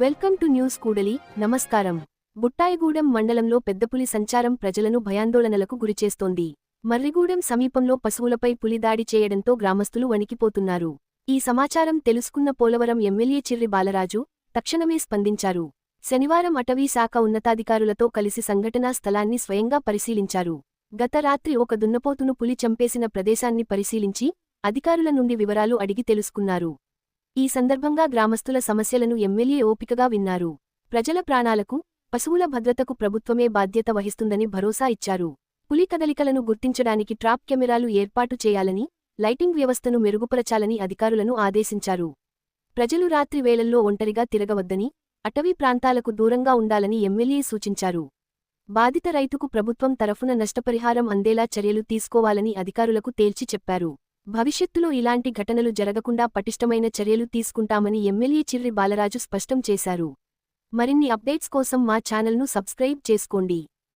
Welcome to news కూడలి. నమస్కారం. బుట్టాయిగూడెం మండలంలో పెద్దపులి సంచారం ప్రజలను భయాందోళనలకు గురిచేస్తోంది. మర్రిగూడెం సమీపంలో పశువులపై పులి దాడి చేయడంతో గ్రామస్తులు వణికిపోతున్నారు. ఈ సమాచారం తెలుసుకున్న పోలవరం ఎమ్మెల్యే చిర్రి బాలరాజు తక్షణమే స్పందించారు. శనివారం అటవీ శాఖ ఉన్నతాధికారులతో కలిసి సంఘటనా స్థలాన్ని స్వయంగా పరిశీలించారు. గత రాత్రి ఒక దున్నపోతును పులి చంపేసిన ప్రదేశాన్ని పరిశీలించి అధికారుల నుండి వివరాలు అడిగి తెలుసుకున్నారు. ఈ సందర్భంగా గ్రామస్తుల సమస్యలను ఎమ్మెల్యే ఓపికగా విన్నారు. ప్రజల ప్రాణాలకు పశువుల భద్రతకు ప్రభుత్వమే బాధ్యత వహిస్తుందని భరోసా ఇచ్చారు. పులి కదలికలను గుర్తించడానికి ట్రాప్ కెమెరాలు ఏర్పాటు చేయాలని లైటింగ్ వ్యవస్థను మెరుగుపరచాలని అధికారులను ఆదేశించారు. ప్రజలు రాత్రి వేళల్లో ఒంటరిగా తిరగవద్దని అటవీ ప్రాంతాలకు దూరంగా ఉండాలని ఎమ్మెల్యే సూచించారు. బాధిత రైతుకు ప్రభుత్వం తరఫున నష్టపరిహారం అందేలా చర్యలు తీసుకోవాలని అధికారులకు తేల్చి చెప్పారు. భవిష్యత్తులో ఇలాంటి ఘటనలు జరగకుండా పటిష్టమైన చర్యలు తీసుకుంటామని ఎమ్మెల్యే చిర్రి బాలరాజు స్పష్టం చేశారు. మరిన్ని అప్డేట్స్ కోసం మా ఛానల్ను సబ్స్క్రైబ్ చేసుకోండి.